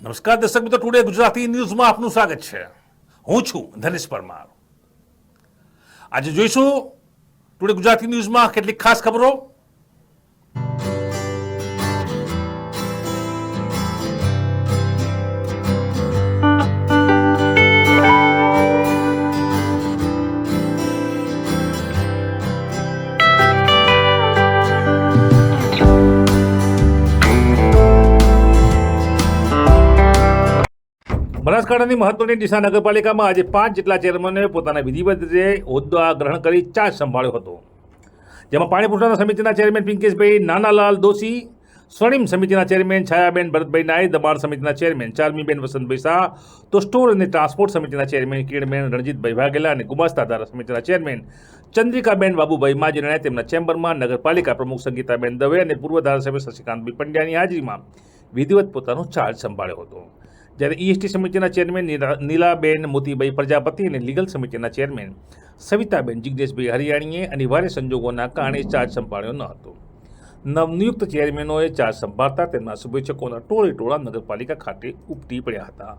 નમસ્કાર દર્શક મિત્રો, ટુડે ગુજરાતી ન્યૂઝમાં આપનું સ્વાગત છે. હું છું ધનેશ પરમાર. આજે જોઈશું ટુડે ગુજરાતી ન્યૂઝમાં કેટલીક ખાસ ખબરો. બનાસકાંઠાની મહત્વની ડીસા નગરપાલિકામાં આજે પાંચ જેટલા ચેરમેનોએ પોતાના વિધિવત રીતે હોદ્દા ગ્રહણ કરી ચાર્જ સંભાળ્યો હતો. જેમાં પાણી પુરવઠા સમિતિના ચેરમેન પિંકેશભાઈ નાનાલાલ દોશી, સ્વર્ણિમ સમિતિના ચેરમેન છાયાબેન ભરતભાઈ નાય દબાણ સમિતિના ચેરમેન ચારમીબેન વસંતભાઈ શાહ તો સ્ટોર અને ટ્રાન્સપોર્ટ સમિતિના ચેરમેન કિરણબેન રણજીતભાઈ વાઘેલા અને ગુમાસ્તા ધારા સમિતિના ચેરમેન ચંદ્રિકાબેન બાબુભાઈ માજણાએ તેમના ચેમ્બરમાં નગરપાલિકા પ્રમુખ સંગીતાબેન દવે અને પૂર્વ ધારાસભ્ય શશિકાંતભાઈ પંડ્યાની હાજરીમાં વિધિવત પોતાનો ચાર્જ સંભાળ્યો હતો. જ્યારે ઈએસટી સમિતિના ચેરમેન નીલા- નીલાબેન મોતીભાઈ પ્રજાપતિ અને લીગલ સમિતિના ચેરમેન સવિતાબેન જિજ્ઞેશભાઈ હરિયાણીએ અનિવાર્ય સંજોગોના કારણે ચાર્જ સંભાળ્યો ન હતો. નવનિયુક્ત ચેરમેનોએ ચાર્જ સંભાળતા તેમના શુભેચ્છકોના ટોળે ટોળા નગરપાલિકા ખાતે ઉપટી પડ્યા હતા.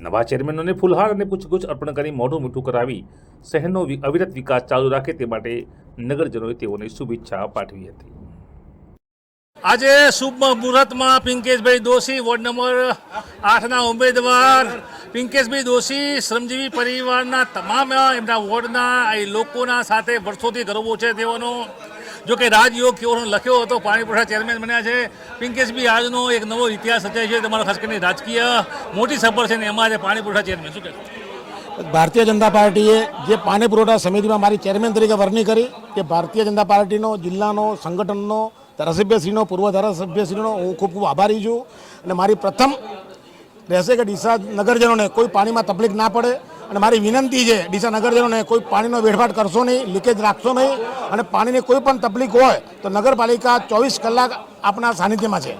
નવા ચેરમેનોને ફુલહાર અને પૂછગુછ અર્પણ કરી મોઢું મીઠું કરાવી શહેરનો અવિરત વિકાસ ચાલુ રાખે તે માટે નગરજનોએ તેઓને શુભેચ્છા પાઠવી હતી. આજે શુભ મુહૂર્તમાં પિંકેશભાઈ દોશી, વોર્ડ નંબર આઠના ઉમેદવાર. પિંકેશભાઈ દોશી, શ્રમજીવી પરિવારના તમામ એમના વોર્ડના, એ લોકોના સાથે વર્ષોથી ગરબો છે તેઓનો. જો કે રાજયોગ કેવો લખ્યો હતો પાણીપુરા ચેરમેન બન્યા છે. પિંકેશભાઈ આજનો એક નવો ઇતિહાસ રચાય છે, તમારો ખાસ કરીને રાજકીય મોટી સફર છે ને એમાં આજે પાણીપુરા ચેરમેન શું કહે ભારતીય જનતા પાર્ટીએ જે પાણી પુરવઠા સમિતિમાં મારી ચેરમેન તરીકે વરણી કરી કે ભારતીય જનતા પાર્ટીનો, જિલ્લાનો, સંગઠનનો ધારાસભ્યશ્રીનો, પૂર્વ ધારાસભ્યશ્રીનો હું ખૂબ ખૂબ આભારી છું. અને મારી પ્રથમ રહેશે કે ડીસા નગરજનોને કોઈ પાણીમાં તકલીફ ના પડે. અને મારી વિનંતી છે, ડીસા નગરજનોને કોઈ પાણીનો વેડફાટ કરશો નહીં, લીકેજ રાખશો નહીં. અને પાણીની કોઈ પણ તકલીફ હોય, તો નગરપાલિકા ચોવીસ કલાક આપણા સાનિધ્યમાં છે.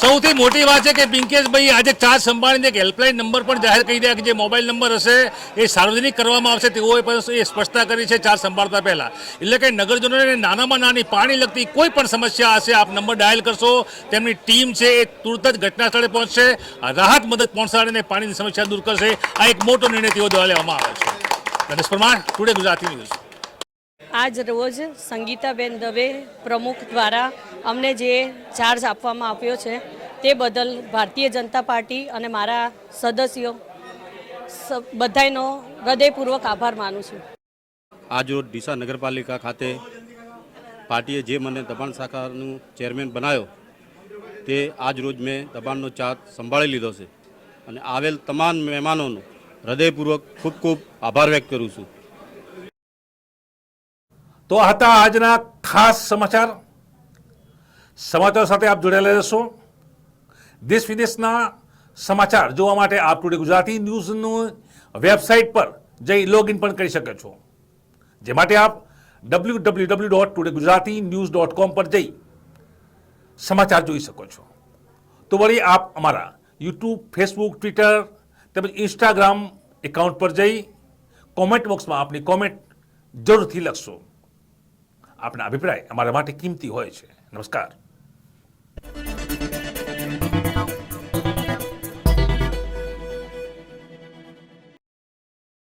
સૌથી મોટી વાત છે કે પિંકેશભાઈ આજે ચાર્જ સંભાળીને એક હેલ્પલાઇન નંબર પણ જાહેર કરી રહ્યા કે જે મોબાઈલ નંબર હશે એ સાર્વજનિક કરવામાં આવશે, તેઓએ પણ એ સ્પષ્ટતા કરી છે ચાર્જ સંભાળતા પહેલા. એટલે કે નગરજનોને નાનામાં નાની પાણી લગતી કોઈ પણ સમસ્યા હશે, આપ નંબર ડાયલ કરશો, તેમની ટીમ છે એ તુરત જ ઘટના સ્થળે પહોંચશે, રાહત મદદ પહોંચાડીને પાણીની સમસ્યા દૂર કરશે. આ એક મોટો નિર્ણય તેઓ દ્વારા લેવામાં આવે છે. ગણેશ પરમાર ટુડે ગુજરાતી ન્યૂઝ આજ રોજ સંગીતાબેન દવે પ્રમુખ દ્વારા અમને જે ચાર્જ આપવામાં આવ્યો છે, તે બદલ ભારતીય જનતા પાર્ટી અને મારા સદસ્યો બધાનો હૃદયપૂર્વક આભાર માનું છું. આજરોજ ડીસા નગરપાલિકા ખાતે પાર્ટીએ જે મને દબાણ શાખાનું ચેરમેન બનાવ્યો, તે આજરોજ મેં દબાણનો ચાર્જ સંભાળી લીધો છે. અને આવેલ તમામ મહેમાનોનો હૃદયપૂર્વક ખૂબ ખૂબ આભાર વ્યક્ત કરું છું. તો આ હતા આજના ખાસ સમાચાર સમાચાર સાથે આપ જોડાયેલા રહેશો દેશ વિદેશના સમાચાર જોવા માટે આપ ટુડે ગુજરાતી ન્યૂઝનું વેબસાઇટ પર જઈ લોગિન પણ કરી શકો છો જે માટે આપ W W W dot today Gujarati news dot com પર જઈ સમાચાર જોઈ શકો છો તો વળી આપ અમારા યુટ્યુબ ફેસબુક ટ્વિટર તેમજ ઇન્સ્ટાગ્રામ એકાઉન્ટ પર જઈ કોમેન્ટ બોક્સમાં આપની કોમેન્ટ જરૂરથી લખશો આપના અભિપ્રાય અમારા માટે કિંમતી હોય છે. નમસ્કાર.